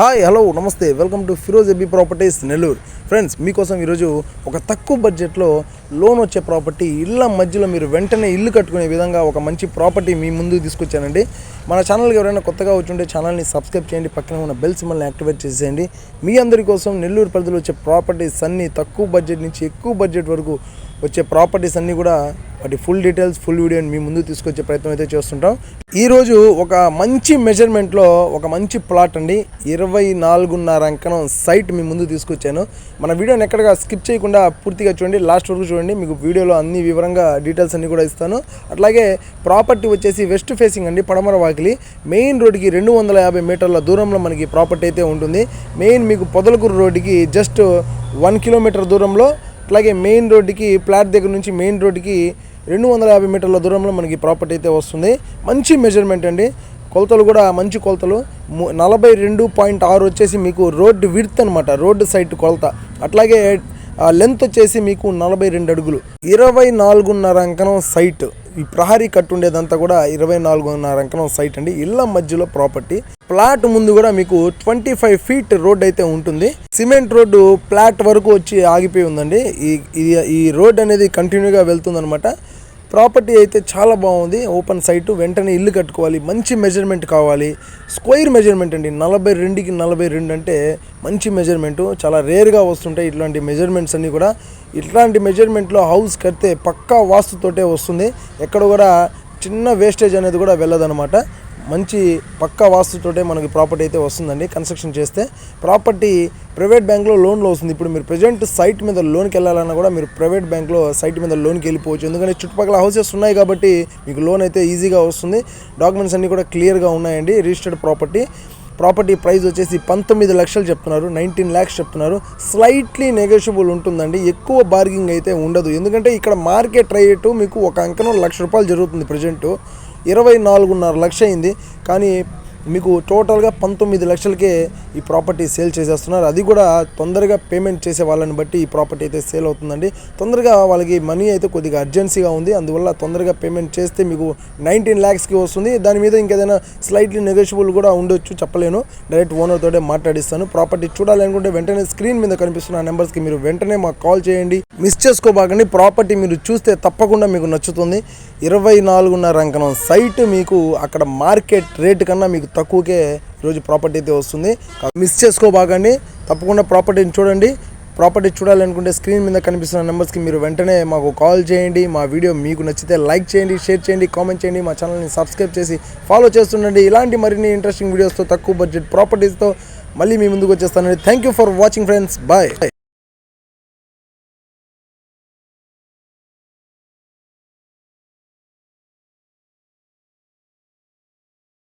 Hi hello నమస్తే. Welcome to Feroz AB properties Nellore. Friends మీకోసం ఈరోజు ఒక తక్కువ బడ్జెట్లో లోన్ వచ్చే ప్రాపర్టీ ఇళ్ళ మధ్యలో మీరు వెంటనే ఇల్లు కట్టుకునే విధంగా ఒక మంచి ప్రాపర్టీ మీ ముందు తీసుకొచ్చానండి. మన ఛానల్కి ఎవరైనా కొత్తగా వచ్చి ఛానల్ని సబ్స్క్రైబ్ చేయండి పక్కన ఉన్న బెల్ సింబల్ని యాక్టివేట్ చేసేయండి. మీ అందరి కోసం నెల్లూరు పరిధిలో వచ్చే ప్రాపర్టీస్ అన్నీ తక్కువ బడ్జెట్ నుంచి ఎక్కువ బడ్జెట్ వరకు వచ్చే ప్రాపర్టీస్ అన్నీ కూడా వాటి ఫుల్ డీటెయిల్స్ ఫుల్ వీడియోని మీ ముందు తీసుకొచ్చే ప్రయత్నం అయితే చేస్తుంటాం. ఈరోజు ఒక మంచి మెజర్మెంట్లో ఒక మంచి ప్లాట్ అండి. ఇరవై నాలుగున్నర అంకణం సైట్ మీ ముందు తీసుకొచ్చాను. మన వీడియోని ఎక్కడగా స్కిప్ చేయకుండా పూర్తిగా చూడండి. లాస్ట్ వరకు చూడండి. మీకు వీడియోలో అన్ని వివరంగా డీటెయిల్స్ అన్ని కూడా ఇస్తాను. అట్లాగే ప్రాపర్టీ వచ్చేసి వెస్ట్ ఫేసింగ్ అండి పడమర వాకిలి. మెయిన్ రోడ్డుకి రెండు వందల యాభై మీటర్ల దూరంలో మనకి ప్రాపర్టీ అయితే ఉంటుంది. మెయిన్ మీకు పొదలకూరు రోడ్డుకి జస్ట్ వన్ కిలోమీటర్ దూరంలో అట్లాగే మెయిన్ రోడ్డుకి ప్లాట్ దగ్గర నుంచి మెయిన్ రోడ్డుకి రెండు వందల యాభై మీటర్ల దూరంలో మనకి ప్రాపర్టీ అయితే వస్తుంది. మంచి మెజర్మెంట్ అండి. కొలతలు కూడా మంచి కొలతలు. నలభై రెండు పాయింట్ ఆరు వచ్చేసి మీకు రోడ్డు విడ్త్ అనమాట రోడ్డు సైట్ కొలత. అట్లాగే లెంత్ వచ్చేసి మీకు నలభై రెండు అడుగులు. ఇరవై నాలుగున్నర అంకణం సైట్ ఈ ప్రహరీ కట్టు ఉండేదంతా కూడా ఇరవై నాలుగున్నర అంకణం సైట్ అండి. ఇళ్ళ మధ్యలో ప్రాపర్టీ ప్లాట్ ముందు కూడా మీకు ట్వంటీ ఫైవ్ ఫీట్ రోడ్ అయితే ఉంటుంది. సిమెంట్ రోడ్డు ప్లాట్ వరకు వచ్చి ఆగిపోయి ఉందండి. ఈ ఈ- రోడ్ అనేది కంటిన్యూగా వెళ్తుందనమాట ప్రాపర్టీ అయితే చాలా బాగుంది. ఓపెన్ సైటు వెంటనే ఇల్లు కట్టుకోవాలి మంచి మెజర్మెంట్ కావాలి. స్క్వేర్ మెజర్మెంట్ అండి. నలభై రెండుకి నలభై రెండు అంటే మంచి మెజర్మెంటు. చాలా రేర్గా వస్తుంటాయి ఇట్లాంటి మెజర్మెంట్స్ అన్నీ కూడా. ఇట్లాంటి మెజర్మెంట్లో హౌస్ కడితే పక్కా వాస్తుతోటే వస్తుంది. ఎక్కడ కూడా చిన్న వేస్టేజ్ అనేది కూడా వెళ్ళదనమాట. మంచి పక్కా వాస్తుతోటే మనకి ప్రాపర్టీ అయితే వస్తుందండి. కన్స్ట్రక్షన్ చేస్తే ప్రాపర్టీ ప్రైవేట్ బ్యాంక్లో లోన్లో వస్తుంది. ఇప్పుడు మీరు ప్రజెంట్ సైట్ మీద లోన్కి వెళ్ళాలన్నా కూడా మీరు ప్రైవేట్ బ్యాంక్లో సైట్ మీద లోన్కి వెళ్ళిపోవచ్చు. ఎందుకంటే చుట్టుపక్కల హౌసెస్ ఉన్నాయి కాబట్టి మీకు లోన్ అయితే ఈజీగా వస్తుంది. డాక్యుమెంట్స్ అన్నీ కూడా క్లియర్గా ఉన్నాయండి. రిజిస్టర్డ్ ప్రాపర్టీ ప్రాపర్టీ ప్రైస్ వచ్చేసి పంతొమ్మిది లక్షలు చెప్తున్నారు. నైన్టీన్ ల్యాక్స్ చెప్తున్నారు. స్లైట్లీ నెగోషియబుల్ ఉంటుందండి. ఎక్కువ బార్గింగ్ అయితే ఉండదు. ఎందుకంటే ఇక్కడ మార్కెట్ రేటు మీకు ఒక అంకనం లక్ష రూపాయలు జరుగుతుంది ప్రజెంటు ఇరవై నాలుగున్నర లక్ష అయింది కానీ మీకు టోటల్గా పంతొమ్మిది లక్షలకే ఈ ప్రాపర్టీ సేల్ చేసేస్తున్నారు. అది కూడా తొందరగా పేమెంట్ చేసే వాళ్ళని బట్టి ఈ ప్రాపర్టీ అయితే సేల్ అవుతుందండి. తొందరగా వాళ్ళకి మనీ అయితే కొద్దిగా అర్జెన్సీగా ఉంది. అందువల్ల తొందరగా పేమెంట్ చేస్తే మీకు నైన్టీన్ ల్యాక్స్కి వస్తుంది. దాని మీద ఇంకేదైనా స్లైట్లీ నెగోషియబుల్ కూడా ఉండొచ్చు చెప్పలేను. డైరెక్ట్ ఓనర్ తోటే మాట్లాడిస్తాను. ప్రాపర్టీ చూడాలనుకుంటే వెంటనే స్క్రీన్ మీద కనిపిస్తున్న నెంబర్స్కి మీరు వెంటనే మాకు కాల్ చేయండి. మిస్ చేసుకోబాకండి. ప్రాపర్టీ మీరు చూస్తే తప్పకుండా మీకు నచ్చుతుంది. ఇరవై నాలుగున్నర అంకణం సైట్ మీకు అక్కడ మార్కెట్ రేట్ కన్నా మీకు తక్కువకే ఈరోజు ప్రాపర్టీ అయితే వస్తుంది. మిస్ చేసుకోబాగండి తప్పకుండా ప్రాపర్టీని చూడండి. ప్రాపర్టీ చూడాలనుకుంటే స్క్రీన్ మీద కనిపిస్తున్న నెంబర్స్కి మీరు వెంటనే మాకు కాల్ చేయండి. మా వీడియో మీకు నచ్చితే లైక్ చేయండి షేర్ చేయండి కామెంట్ చేయండి. మా ఛానల్ని సబ్స్క్రైబ్ చేసి ఫాలో చేస్తుండండి. ఇలాంటి మరిన్ని ఇంట్రెస్టింగ్ వీడియోస్తో తక్కువ బడ్జెట్ ప్రాపర్టీస్తో మళ్ళీ మీ ముందుకు వచ్చేస్తానండి. Thank you for watching friends bye